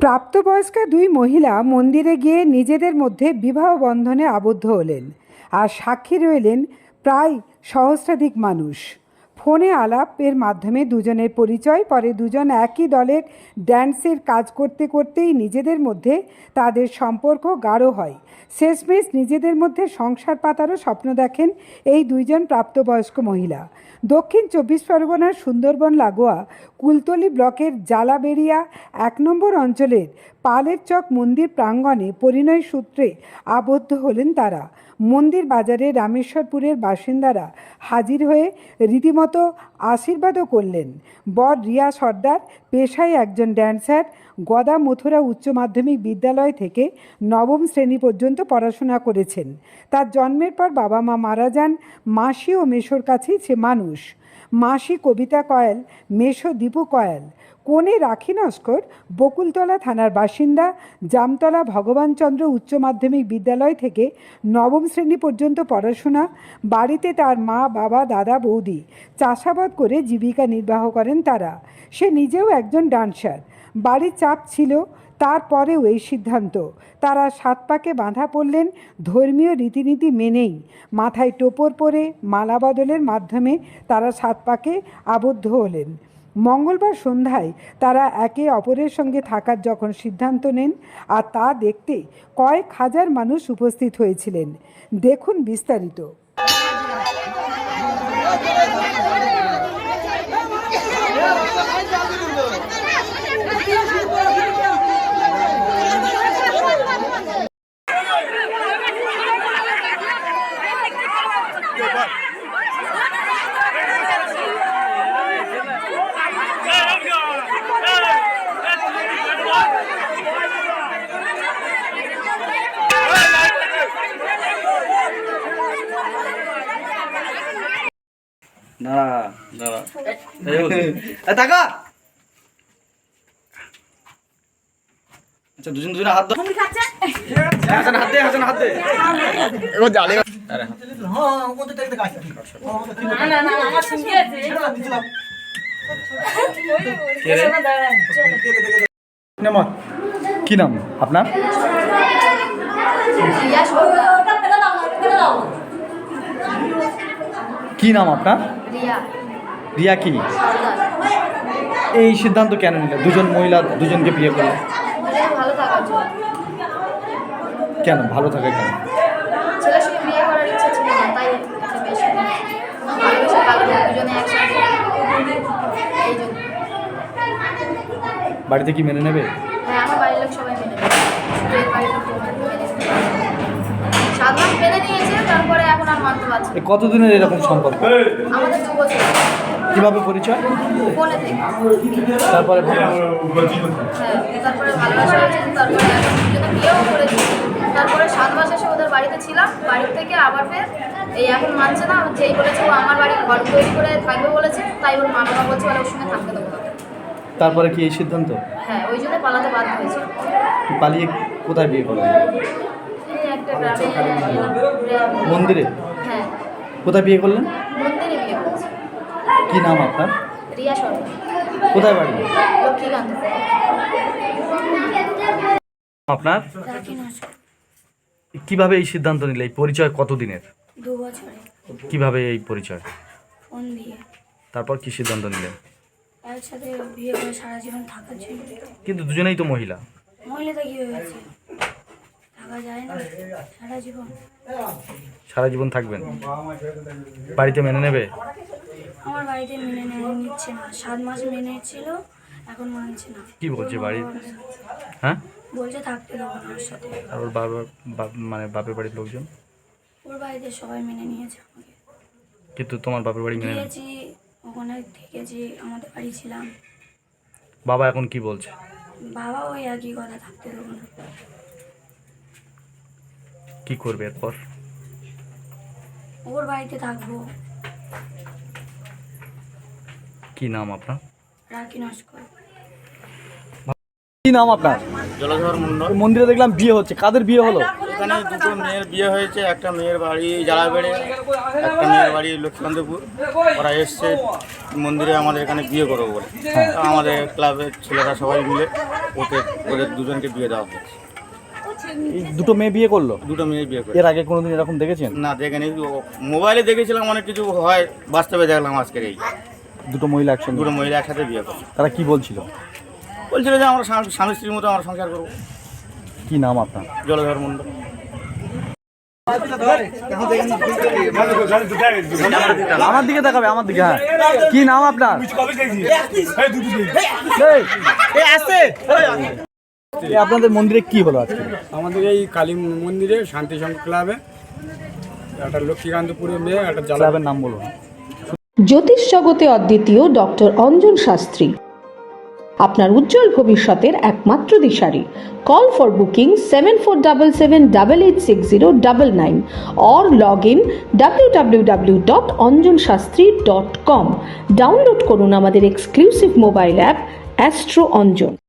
প্রাপ্তবয়স্কা দুই মহিলা মন্দিরে গিয়ে নিজেদের মধ্যে বিবাহ বন্ধনে আবদ্ধ হলেন আর সাক্ষী রইলেন প্রায় সহস্রাধিক মানুষ। ফোনে আলাপের মাধ্যমে দুজনের পরিচয়, পরে দুজন একই দলের ড্যান্সের কাজ করতে করতেই নিজেদের মধ্যে তাদের সম্পর্ক গাঢ় হয়। শেষমেশ নিজেদের মধ্যে সংসার পাতারও স্বপ্ন দেখেন এই দুইজন প্রাপ্তবয়স্ক মহিলা। দক্ষিণ চব্বিশ পরগনার সুন্দরবন লাগোয়া কুলতলি ব্লকের জালাবেরিয়া এক নম্বর অঞ্চলের পালের চক মন্দির প্রাঙ্গণে পরিণয় সূত্রে আবদ্ধ হলেন তারা। মন্দির বাজারে রামেশ্বরপুরের বাসিন্দারা হাজির হয়ে রীতিমতো আশীর্বাদও করলেন। বর রিয়া সর্দার, পেশায় একজন ড্যান্সার গদা মথুরা উচ্চ মাধ্যমিক বিদ্যালয় থেকে নবম শ্রেণি পর্যন্ত পড়াশোনা করেছেন। তার জন্মের পর বাবা মা মারা যান, মাসি ও মেশোর কাছেই সে মানুষ। মাসি কবিতা কয়েল, মেশো দীপু কয়াল। কোণে রাখি নস্কর, বকুলতলা থানার বাসিন্দা, জামতলা ভগবানচন্দ্র উচ্চ মাধ্যমিক বিদ্যালয় থেকে নবম শ্রেণি পর্যন্ত পড়াশোনা, বাড়িতে তার মা, বাবা, দাদা, বৌদি চাষাবাদ করে জীবিকা নির্বাহ করেন তারা। সে নিজেও একজন ডান্সার। বাড়ির চাপ ছিল তারপরেও এই সিদ্ধান্ত। তারা সাত পাকে বাঁধা পড়লেন, ধর্মীয় রীতিনীতি মেনেই। মাথায় টোপর পরে মালা বদলের মাধ্যমে তারা সাত পাকে আবদ্ধ হলেন। মঙ্গলবার সন্ধ্যায় তারা একে অপরের সঙ্গে থাকার যখন সিদ্ধান্ত নেন, আর তা দেখতে কয়েক হাজার মানুষ উপস্থিত হয়েছিলেন। দেখুন বিস্তারিত। দাঁড়া দাঁড়া। টাকা আচ্ছা দুজন দুজন হাত হাসান হাত দে হাসান হাত দে। আরে হাত। কে রে? নেমত। কি নাম আপনার? কি নাম আপনার? রিয়া। রিয়া কি? এই সিদ্ধান্ত কেন নিলে? দুজন মহিলা দুজনকে বিয়ে করলে। ছেলে ভালো থাকার জন্য। কেন? ভালো থাকে কেন বাড়িতে কি মেনে নেবে? হ্যাঁ আমার বাড়ির লোক সবাই মেনে নেবে বিয়ের বাড়ির লোক সবাই মেনে নেবে সাত মাস নিয়েছে তারপরে এখন আর মানতে পারছে এ কতদিনের এরকম সম্পর্ক? আমাদের দু বছর। কীভাবে পরিচয়? ফোনে থেকে। তারপরে ভালো- হ্যাঁ তারপরে ভালোবাসা হয়েছে তারপরে এখন দুজনে বিয়েও করেছি তারপরে সাত মাস এসে ওদের বাড়িতে ছিলাম বাড়ির থেকে আবার ফের এই এখন মানছে না যেই বলেছে ও আমার বাড়ি ঘর তৈরি করে থাকবে বলেছে তাই ওর মা বাবা বলছে বলে ওর সঙ্গে থাকতে দেবো না। তারপরে কি এই সিদ্ধান্ত? হ্যাঁ ওই জন্য পালাতে বাধ্য হয়েছে। পালিয়ে কোথায় বিয়ে গ্রামে মন্দিরে। হ্যাঁ। কোথায় বিয়ে করলেন? মন্দিরে কি নাম আপনার? কোথায় বাড়ি? আপনার? কীভাবে এই সিদ্ধান্ত নিলে? এই পরিচয় কতদিনের? কীভাবে এই পরিচয়? তারপর কি সিদ্ধান্ত নিলেন? একসাথে বিয়ে করে সারা জীবন থাকার জন্য। কিন্তু দুজনেই তো মহিলা। মহিলাটা কি হয়েছে। সারা জীবন। থাকবেন? বাড়িতে মেনে নেবে? আমার বাড়িতে মেনে নিচ্ছে না। সাত মাস মেনে ছিল এখন মানছে না। কি বলছে বাড়ির? হ্যাঁ? বলছে থাকতে দেবো না ওর সাথে। আর ওর বাবা মানে বাপের বাড়ির লোকজন? ওর বাড়িতে সবাই মেনে নিয়েছে আমাকে। কিন্তু তোমার বাপের বাড়ি মেনে নেয়? গিয়েছি ওখানে থেকেছি আমাদের বাড়ি ছিলাম। বাবা এখন কি বলছে? বাবা ওই একই কথা থাকতে দেবো না। কি করবে এরপর? ওর বাড়িতে থাকব। কি নাম আপনার? রাখি নস্কর। কি নাম আপনার? জলধর মন্ডল মন্দিরে দেখলাম বিয়ে হচ্ছে। কাদের বিয়ে হলো? এখানে দুটো মেয়ের বিয়ে হয়েছে একটা মেয়ের বাড়ি জালাবেড়ে একটা মেয়ের বাড়ি লক্ষ্মীকান্তপুর। ওরা এসছে মন্দিরে আমাদের এখানে বিয়ে করব বলে। আমাদের ক্লাবের ছেলেরা সবাই মিলে ওকে ওদের দুজনকে বিয়ে দেওয়া হয়েছে। দুটো মেয়ে বিয়ে করল? দুটো মেয়ে বিয়ে করে এর আগে কোনোদিন এরকম দেখেছেন? না দেখেনি। ও- মোবাইলে দেখেছিলাম অনেক কিছু হয় বাস্তবে দেখলাম আজকের এই। দুটো মহিলা একসঙ্গে? দুটো মহিলা একসাথে বিয়ে করে তারা কি বলছিল? বলছিল যে আমরা স্বামী স্ত্রীর মতো আমরা সংসার করব। কি নাম আপনার? জলধর মন্ডল আমার দিকে দেখাবে আমার দিকে হ্যাঁ। কি নাম আপনার? এই, এই। আপনাদের মন্দিরে কি হলো আজকে? আমাদের এই কালী মন্দিরে শান্তি সংঘ ক্লাবে একটা লক্ষ্মীকান্তপুরের মেয়ে একটা জ্বালা নাম বলুন। জ্যোতিষ জগতে অদ্বিতীয় ডক্টর অঞ্জন শাস্ত্রী। আপনার উজ্জ্বল ভবিষ্যতের একমাত্র দিশারি। Call for booking seven four double seven double eight six zero double nine or log in W W W dot Anjan Shastri dot com download করুন আমাদের exclusive mobile app astro Anjan